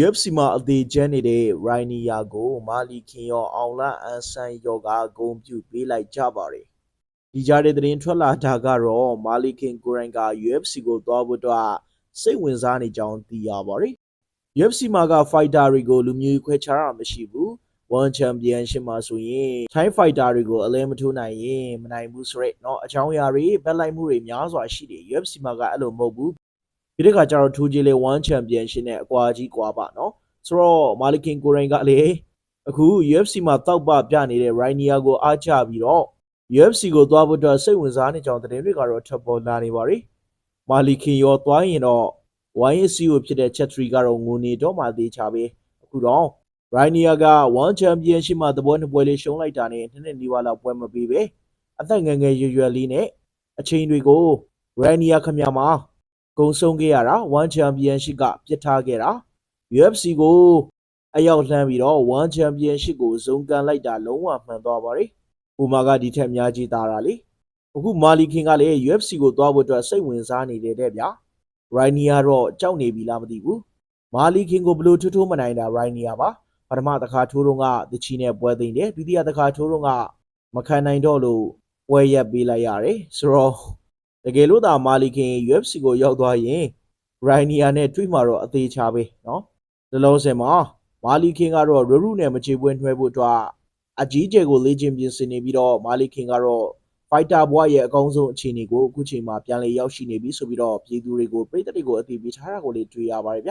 UFC မှာအသေးချမ်းနေတဲ့ရိုင်းနီယာကိုမာလီခင်ရောအောင်လအန်ဆန်ရောကဂုံပြုပေးလိုက်ကြပါတယ်။ဒီကြားတဲ့သတင်းထွက်လာတာကတော့မာလီခင်ကိုရိုင်က UFC ကိုသွားဖို့အတွက်စိတ်ဝင်စားနေကြောင်းသိရပါတယ်။ UFC မှာကဖိုက်တာတွေကိုလူမျိုးခွဲခြားတာမရှိဘူး။ One Championship မှာဆိုရင်ထိုင်းဖိုက်တာတွေကိုအလဲမထိုးနိုင်ရင်မနိုင်ဘူးဆိုရက်เนาะအချောင်းအရာတွေဘက်လိုက်မှုတွေများစွာရှိတယ် UFC မှာကအဲ့လိုမဟုတ်ဘူး ပြီးတဲ့ခါကျတော့ထူဂျီလေ1 championship နဲ့အကွာကြီးကွာပါနော်ဆိုတော့မာလီကင်ကိုရိုင်ကလေအခု UFC မှာတောက်ပပြနေတဲ့ Rainier ကိုအားချပြီးတော့ UFC ကိုသွားဖို့အတွက်စိတ်ဝင်စားနေကြတဲ့တဲ့တွေကတော့ထပ်ပေါ်လာနေပါရီမာလီခင်ရောသွားရင်တော့ YSC ကိုဖြစ်တဲ့ Chetri ကတော့ငိုနေတော့မှသေးချပဲအခုတော့ Rainier က1 championship မှာသဘောနှစ်ပွဲလေးရှုံးလိုက်တာနဲ့နှစ်နှစ်နီးပါးလောက်ပွဲမပြီးပဲအသက်ငယ်ငယ်ရွယ်ရွယ်လေးနဲ့အချိန်တွေကို Rainier ခမရမှာ ဂုံဆုံးခဲ့ရတာ One Championship ကပြစ်ထားခဲ့တာ UFC ကိုအရောက်လှမ်းပြီးတော့ One Championship ကိုဇုံကန်လိုက်တာလုံးဝမှန်သွားပါတယ်။ဘူမာကဒီထက်အများကြီးသားတာလေ။အခုမာလီခင်ကလည်း UFC ကိုသွားဖို့အတွက်စိတ်ဝင်စားနေတဲ့တဲ့ဗျာ။ Rainier တော့ကြောက်နေပြီလားမသိဘူး။မာလီခင်ကိုဘယ်လို့ထိုးထိုးမနိုင်တာ Rainier ပါ။ပထမတစ်ခါထိုးတော့ကတချီနဲ့ပွဲသိမ့်တယ်။ဒုတိယတစ်ခါထိုးတော့ကမခံနိုင်တော့လို့ပွဲရက်ပေးလိုက်ရတယ်။ဆိုတော့ တကယ်လို့သာမာလီခင် UFC ကိုရောက်သွားရင်ရိုင်နီယာနဲ့တွေ့မှာတော့အသေးချာပဲနော်ဒီလုံးစင်မှာမာလီခင်ကတော့ရူရူနဲ့မချေပွင့်နှွဲဖို့အတွက်အကြီးကျယ်ကိုလေ့ကျင့်ပြင်ဆင်နေပြီးတော့မာလီခင်ကတော့ဖိုက်တာဘွားရဲ့အကောင်းဆုံးအခြေအနေကိုအခုချိန်မှာပြန်လည်ရောက်ရှိနေပြီဆိုပြီးတော့ပြည်သူတွေကိုပြည်သက်တွေကိုအသိပေးထားတာကိုလည်းတွေ့ရပါတယ်ဗျာ